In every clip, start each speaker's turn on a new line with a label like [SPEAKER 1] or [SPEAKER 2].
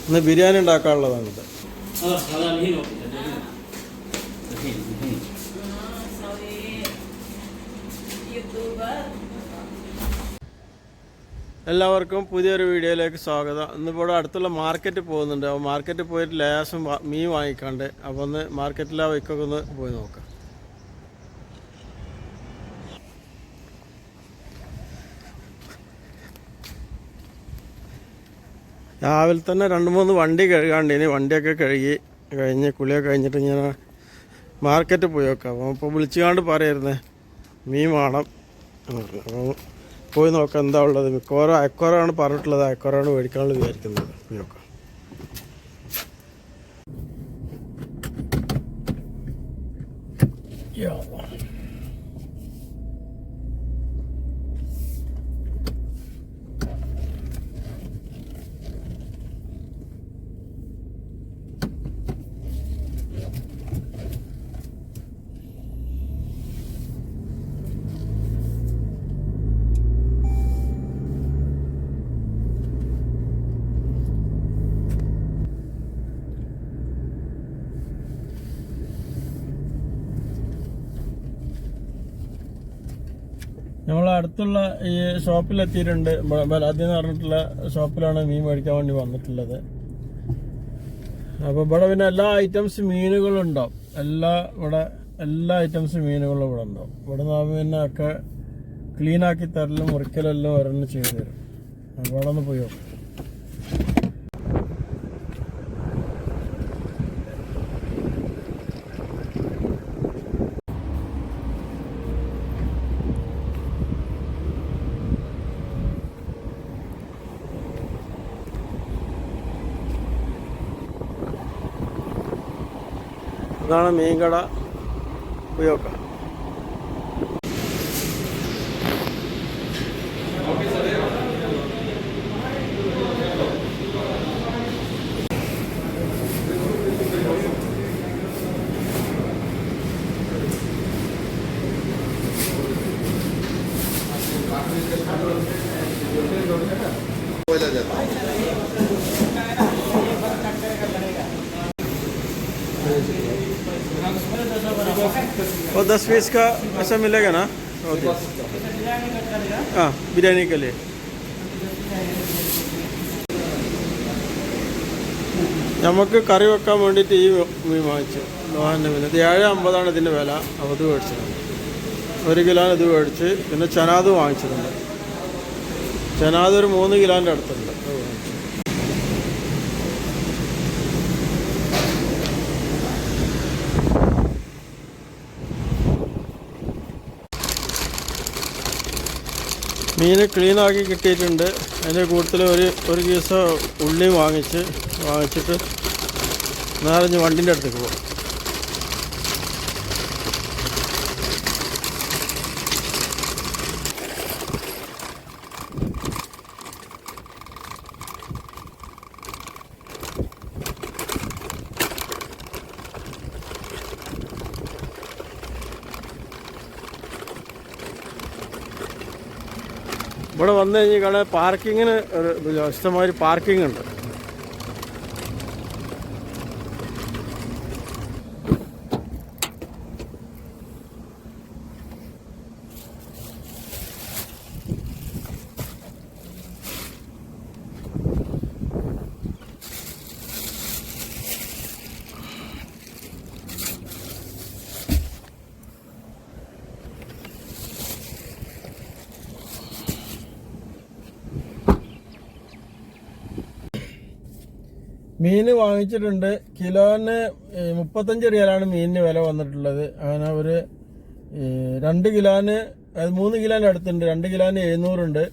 [SPEAKER 1] ഇന്ന് ബിരിയാണി ഉണ്ടാക്കാനുള്ളതാണ് ഇത്.
[SPEAKER 2] യൂട്യൂബർ
[SPEAKER 1] എല്ലാവർക്കും പുതിയൊരു വീഡിയോയിലേക്ക് സ്വാഗതം. ഇന്നിപ്പോൾ അടുത്തുള്ള മാർക്കറ്റിൽ പോകുന്നുണ്ട്. അപ്പോൾ മാർക്കറ്റിൽ പോയിട്ട് ലേശം മീൻ വാങ്ങിക്കാണ്ട്. അപ്പോൾ ഒന്ന് മാർക്കറ്റിലെ വൈക്കൊക്കെ ഒന്ന് പോയി നോക്കാം. രാവിലെ തന്നെ രണ്ട് മൂന്ന് വണ്ടി കഴുകാണ്ട് ഇനി വണ്ടിയൊക്കെ കഴുകി കഴിഞ്ഞ് കുളിയൊക്കെ കഴിഞ്ഞിട്ട് ഇങ്ങനെ മാർക്കറ്റിൽ പോയി നോക്കാം. അപ്പോൾ ഇപ്പോൾ വിളിച്ചുകാണ്ട് പറയായിരുന്നേ മീൻ വേണം അപ്പോൾ പോയി നോക്കാം എന്താ ഉള്ളത്. മിക്കവാറും അയക്കോറാണ് പറഞ്ഞിട്ടുള്ളത്. അയക്കോറാണ് മേടിക്കാനുള്ള വിചാരിക്കുന്നത്. നോക്കാം. നോക്കാം നമ്മൾ അടുത്തുള്ള ഈ ബ- ബലാദി എന്ന് പറഞ്ഞിട്ടുള്ള ഷോപ്പിലാണ് മീൻ മേടിക്കാൻ വേണ്ടി വന്നിട്ടുള്ളത്. അപ്പോൾ ഇവിടെ പിന്നെ എല്ലാ ഐറ്റംസ് മീനുകളും ഉണ്ടാവും. എല്ലാ ഇവിടെ എല്ലാ ഐറ്റംസ് മീനുകളും ഇവിടെ ഉണ്ടാവും. ഇവിടെ നിന്ന് പിന്നെ ഒക്കെ ക്ലീനാക്കി തരലും മുറിക്കലെല്ലാം ഒരെണ്ണം ചെയ്തു തരും. അപ്പോൾ അവിടെ നിന്ന് പോയി നോക്കാം. ഇതാണ് മീൻകട പോയി നോക്കാം और दस पीस का ऐसा मिलेगा ना ओके हाँ बिरयानी के लिए നമുക്ക് കറി വെക്കാൻ വേണ്ടിയിട്ട് ഈ മീൻ വാങ്ങിച്ചു ലോഹൻ്റെ മീൻ ഇത് ഏഴ് അമ്പതാണ് ഇതിൻ്റെ വില അപ്പോൾ ഇത് മേടിച്ചത് ഒരു കിലോ ഇത് മേടിച്ച് പിന്നെ ചനാദ് വാങ്ങിച്ചിട്ടുണ്ട് ചനാദ് ഒരു മൂന്ന് കിലോൻ്റെ അടുത്തുണ്ട് അത് വാങ്ങിച്ചു മീൻ ക്ലീനാക്കി കിട്ടിയിട്ടുണ്ട്. അതിന്റെ കൂട്ടത്തിൽ ഒരു ഒരു കീസ് ഉള്ളി വാങ്ങിച്ച് വാങ്ങിച്ചിട്ട് നാലഞ്ച് വണ്ടിന്റെ അടുത്തേക്ക് പോകും ഇവിടെ വന്നു കഴിഞ്ഞാൽ പാർക്കിങ്ങിന് ഒരു ഇഷ്ടമായൊരു പാർക്കിംഗ് ഉണ്ട്. മീൻ വാങ്ങിച്ചിട്ടുണ്ട്. കിലോന് മുപ്പത്തഞ്ച് റിയാലാണ് മീനിന് വില വന്നിട്ടുള്ളത്. അങ്ങനെ ഒരു രണ്ട് കിലോന് അത് മൂന്ന് കിലോന്റെ അടുത്തുണ്ട്. രണ്ട് കിലോന് എഴുന്നൂറുണ്ട്.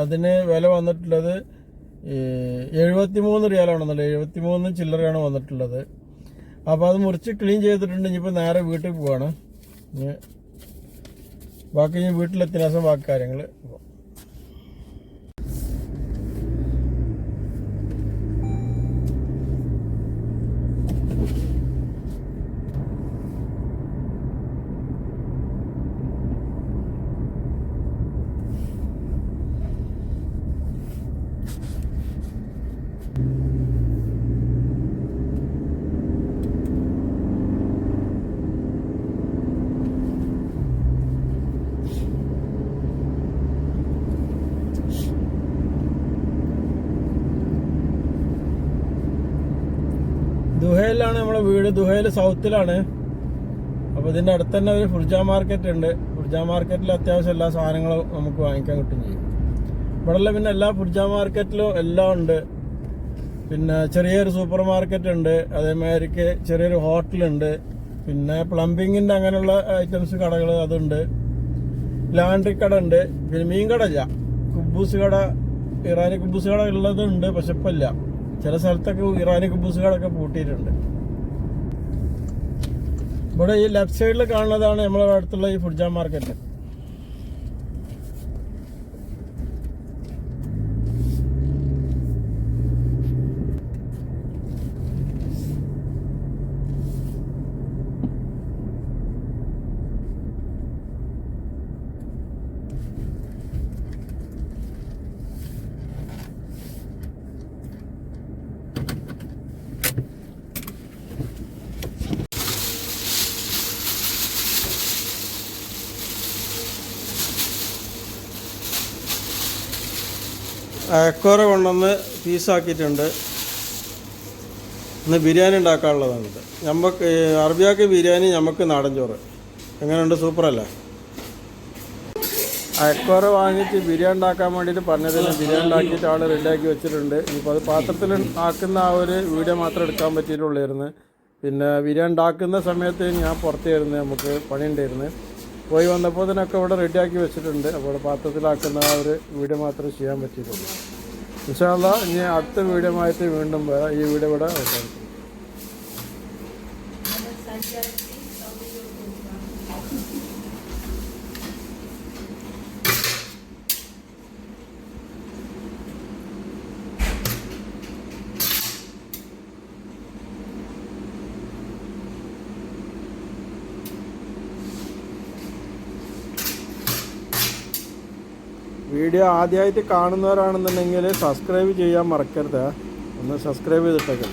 [SPEAKER 1] അതിന് വില വന്നിട്ടുള്ളത് എഴുപത്തി മൂന്ന് റിയാലാണെന്നുള്ളത് എഴുപത്തി മൂന്ന് ചില്ലറയാണ് വന്നിട്ടുള്ളത്. അപ്പോൾ അത് മുറിച്ച് ക്ലീൻ ചെയ്തിട്ടുണ്ട്. ഇനിയിപ്പോൾ നേരെ വീട്ടിൽ പോവാണ്. ബാക്കി വീട്ടിലെത്തിയ ശേഷം ബാക്കി കാര്യങ്ങൾ നമ്മളെ വീട് ദുഹയിൽ സൗത്തിലാണ്. അപ്പോൾ ഇതിന്റെ അടുത്ത് തന്നെ ഒരു ഫുർജ മാർക്കറ്റ് ഉണ്ട്. ഫുർജ മാർക്കറ്റിൽ അത്യാവശ്യം എല്ലാ സാധനങ്ങളും നമുക്ക് വാങ്ങിക്കാൻ കിട്ടും ചെയ്യും. ഇവിടെയുള്ള പിന്നെ എല്ലാ ഫുർജ മാർക്കറ്റിലും എല്ലാം ഉണ്ട്. പിന്നെ ചെറിയൊരു സൂപ്പർ മാർക്കറ്റ് ഉണ്ട്. അതേമാതിരിക്ക് ചെറിയൊരു ഹോട്ടലുണ്ട് പിന്നെ പ്ലംബിങ്ങിന്റെ അങ്ങനെയുള്ള ഐറ്റംസ് കടകൾ അതുണ്ട്. ലാൻഡ്രി കട ഉണ്ട്. പിന്നെ മീൻ കട ഇല്ല. കുബൂസ് കട ഇറാനി കുബൂസ് കട ഉള്ളതുണ്ട് പക്ഷെ ഇപ്പം ഇല്ല. ചില സ്ഥലത്തൊക്കെ ഇറാനി കുബൂസ് കടയൊക്കെ പൂട്ടിയിട്ടുണ്ട്. ഇവിടെ ഈ ലെഫ്റ്റ് സൈഡിൽ കാണുന്നതാണ് നമ്മളെ അടുത്തുള്ള ഈ ഫുഡ്ജ മാർക്കറ്റ് അയക്കോറ കൊണ്ടുവന്ന് പീസാക്കിയിട്ടുണ്ട്. ഇന്ന് ബിരിയാണി ഉണ്ടാക്കാനുള്ളതാണ് ഇത് നമുക്ക് അറബിയാക്ക് ബിരിയാണി നമുക്ക് നാടൻ ചോറ് എങ്ങനെയുണ്ട്? സൂപ്പറല്ലേ? അയക്കോറ വാങ്ങിച്ച് ബിരിയാണി ഉണ്ടാക്കാൻ വേണ്ടിയിട്ട് പറഞ്ഞതിന് ബിരിയാണി ഉണ്ടാക്കിയിട്ട് ആൾ റെഡിയാക്കി വെച്ചിട്ടുണ്ട്. ഇനിയിപ്പോൾ അത് പാത്രത്തിൽ ആക്കുന്ന ആ ഒരു വീഡിയോ മാത്രം എടുക്കാൻ പറ്റിയിട്ടുള്ളായിരുന്നു. പിന്നെ ബിരിയാണി ഉണ്ടാക്കുന്ന സമയത്ത് ഞാൻ പുറത്തായിരുന്നു നമുക്ക് പണിയുണ്ടായിരുന്നു. പോയി വന്നപ്പോൾ ഇതിനൊക്കെ ഇവിടെ റെഡിയാക്കി വെച്ചിട്ടുണ്ട്. അപ്പോൾ ഇവിടെ പാത്രത്തിലാക്കുന്ന ആ ഒരു വീഡിയോ മാത്രമേ ചെയ്യാൻ പറ്റിയിട്ടുള്ളൂ. ഇൻഷാല്ല ഇനി അടുത്ത വീഡിയോ ആയിട്ട് വീണ്ടും വരാം. ഈ വീഡിയോ ഇവിടെ വീഡിയോ ആദ്യമായിട്ട് കാണുന്നവരാണെന്നുണ്ടെങ്കിൽ സബ്സ്ക്രൈബ് ചെയ്യാൻ മറക്കരുത്. ഒന്ന് സബ്സ്ക്രൈബ് ചെയ്തിട്ടൊക്കെ.